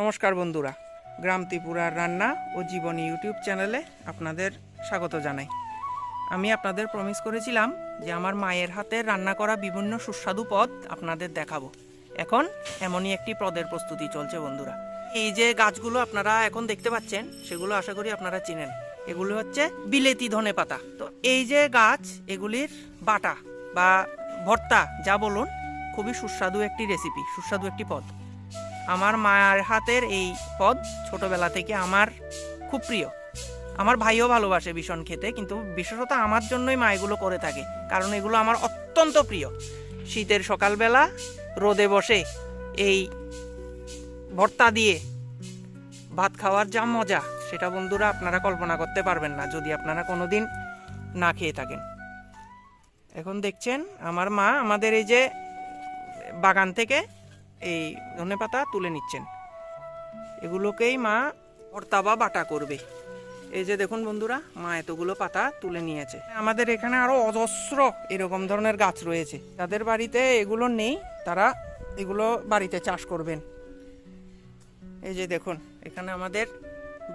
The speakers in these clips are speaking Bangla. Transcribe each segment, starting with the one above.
নমস্কার বন্ধুরা, গ্রাম ত্রিপুরার রান্না ও জীবনী ইউটিউব চ্যানেলে আপনাদের স্বাগত জানাই। আমি আপনাদের প্রমিস করেছিলাম যে আমার মায়ের হাতের রান্না করা বিভিন্ন সুস্বাদু পদ আপনাদের দেখাবো। এখন এমনই একটি পদের প্রস্তুতি চলছে বন্ধুরা। এই যে গাছগুলো আপনারা এখন দেখতে পাচ্ছেন, সেগুলো আশা করি আপনারা চিনেন। এগুলো হচ্ছে বিলেতি ধনে পাতা। তো এই যে গাছ, এগুলির বাটা বা ভর্তা যা বলুন, খুবই সুস্বাদু একটি রেসিপি সুস্বাদু একটি পদ। আমার মায়ের হাতের এই পদ ছোটবেলা থেকে আমার খুব প্রিয়। আমার ভাইও ভালোবাসে ভীষণ খেতে, কিন্তু বিশেষত আমার জন্যই মা এগুলো করে থাকে, কারণ এগুলো আমার অত্যন্ত প্রিয়। শীতের সকালবেলা রোদে বসে এই ভর্তা দিয়ে ভাত খাওয়ার যা মজা, সেটা বন্ধুরা আপনারা কল্পনা করতে পারবেন না, যদি আপনারা কোনোদিন না খেয়ে থাকেন। এখন দেখছেন, আমার মা আমাদের এই যে বাগান থেকে এই ধনে পাতা তুলে নিচ্ছেন। এগুলোকেই মা ভর্তা বা বাটা করবে। এই যে দেখুন বন্ধুরা মা এতগুলো পাতা তুলে নিয়েছে। আমাদের এখানে আরও অজস্র এরকম ধরনের গাছ রয়েছে। যাদের বাড়িতে এগুলো নেই তারা এগুলো বাড়িতে চাষ করবেন। এই যে দেখুন এখানে আমাদের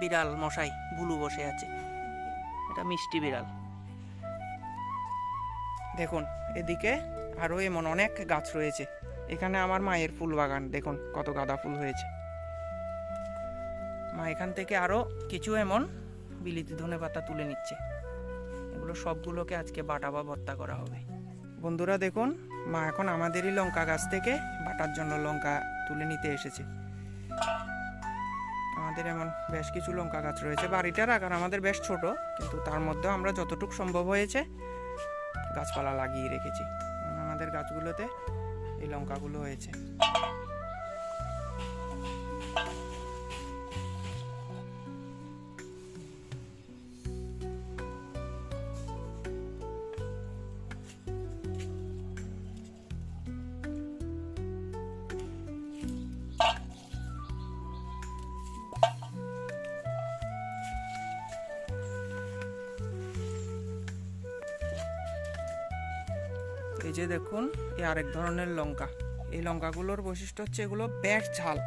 বিড়াল মশাই বুলু বসে আছে। এটা মিষ্টি বিড়াল। দেখুন এদিকে আরও এমন অনেক গাছ রয়েছে। এখানে আমার মায়ের ফুল বাগান, দেখুন কত গাঁদা ফুল হয়েছে। মা এখান থেকে আরও কিছু এমন বিলিতি ধনে পাতা তুলে নিচ্ছে। এগুলো সবগুলোকে আজকে বাটা বা ভর্তা করা হবে। বন্ধুরা দেখুন, মা এখন আমাদেরই লঙ্কা গাছ থেকে বাটার জন্য লঙ্কা তুলে নিতে এসেছে। আমাদের এমন বেশ কিছু লঙ্কা গাছ রয়েছে বাড়িটার আকার আমাদের বেশ ছোট, কিন্তু তার মধ্যেও আমরা যতটুকু সম্ভব হয়েছে গাছপালা লাগিয়ে রেখেছি। আমাদের গাছগুলোতে এই লঙ্কাগুলো হয়েছে। যে দেখুন, এ আরেক ধরনের লঙ্কা। এই লঙ্কাগুলোর বৈশিষ্ট্য হচ্ছে এগুলো ব্যাট ঝাল।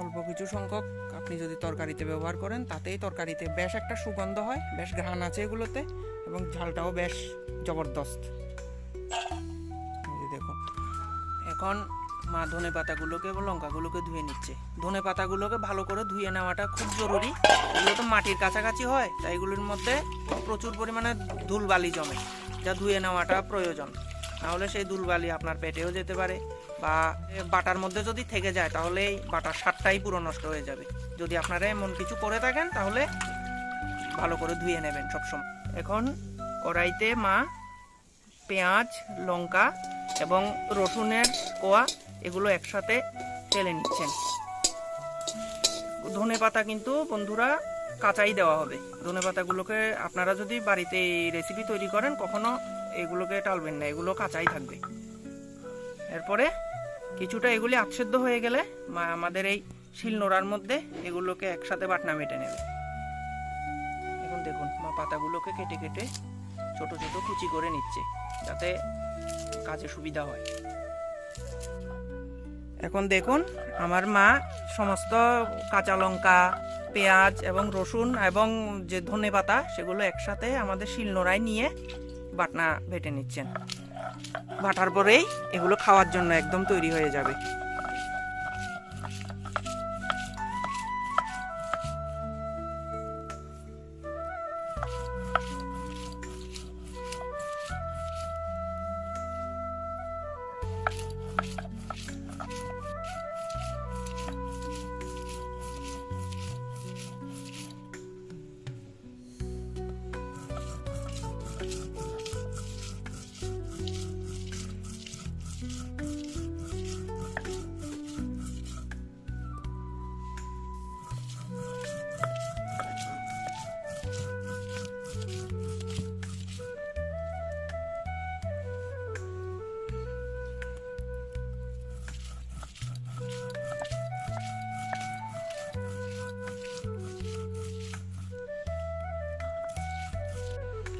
অল্প কিছু সংখ্যক আপনি যদি তরকারিতে ব্যবহার করেন, তাতেই তরকারিতে বেশ একটা সুগন্ধ হয়, বেশ ঘ্রাণ আছে এগুলোতে, এবং ঝালটাও বেশ জবরদস্ত। দেখুন, এখন মা ধনে পাতাগুলোকে এবং লঙ্কাগুলোকে ধুয়ে নিচ্ছে। ধনে পাতাগুলোকে ভালো করে ধুয়ে নেওয়াটা খুব জরুরি। এগুলো তো মাটির কাছাকাছি হয়, তাই এগুলোর মধ্যে প্রচুর পরিমাণে ধুলবালি জমে, যা ধুয়ে নেওয়াটা প্রয়োজন। নাহলে সেই ধুলবালি আপনার পেটেও যেতে পারে, বা বাটার মধ্যে যদি থেকে যায়, তাহলে এই বাটার স্বাদটাই পুরো নষ্ট হয়ে যাবে। যদি আপনারা এমন কিছু করে থাকেন, তাহলে ভালো করে ধুয়ে নেবেন সবসময়। এখন কড়াইতে মা পেঁয়াজ, লঙ্কা এবং রসুনের কোয়া এগুলো একসাথে তেলে নিচ্ছেন। ধনে পাতা কিন্তু বন্ধুরা কাঁচাই দেওয়া হবে। ধনে পাতাগুলোকে আপনারা যদি বাড়িতে এই রেসিপি তৈরি করেন, কখনো এগুলোকে টালবেন না, এগুলো কাঁচাই থাকবে। এরপরে কিছুটা এগুলি আচ্ছেদ্য হয়ে গেলে আমাদের এই শিলনোড়ার মধ্যে এগুলোকে একসাথে বাটনা মেটে নেবে। এখন দেখুন, মা পাতাগুলোকে কেটে কেটে ছোট ছোট কুচি করে নিচ্ছে, যাতে কাজে সুবিধা হয়। এখন দেখুন, আমার মা সমস্ত কাঁচা লঙ্কা, পেঁয়াজ এবং রসুন এবং যে ধনে পাতা, সেগুলো একসাথে আমাদের শিলনোড়ায় নিয়ে বাটনা ভেটে নিচ্ছেন। বাটার পরেই এগুলো খাওয়ার জন্য একদম তৈরি হয়ে যাবে।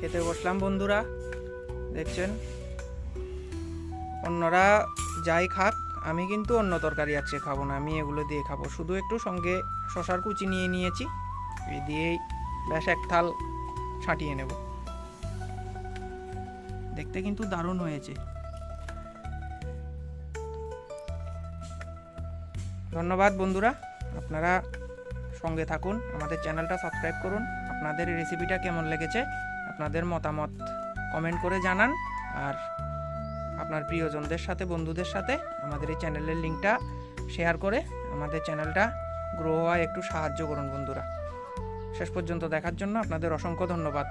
খেতে বসলাম, বন্ধুরা। দেখছেন? অন্যরা যাই খাক, আমি কিন্তু অন্য তরকারি আজকে খাব না, আমি এগুলো দিয়ে খাব। শুধু একটু সঙ্গে শশার কুচি নিয়ে নিয়েছি এই দিয়েই ব্যাস এক থাল ছাঁটিয়ে নেব। দেখতে কিন্তু দারুণ হয়েছে। ধন্যবাদ, বন্ধুরা। আপনারা সঙ্গে থাকুন, আমাদের চ্যানেলটা সাবস্ক্রাইব করুন। আপনাদের রেসিপিটা কেমন লেগেছে? আপনাদের মতামত কমেন্ট করে জানান। আর আপনার প্রিয়জনদের সাথে, বন্ধুদের সাথে আমাদের এই চ্যানেলের লিঙ্কটা শেয়ার করে আমাদের চ্যানেলটা গ্রো হওয়ায় একটু সাহায্য করুন বন্ধুরা। শেষ পর্যন্ত দেখার জন্য আপনাদের অসংখ্য ধন্যবাদ।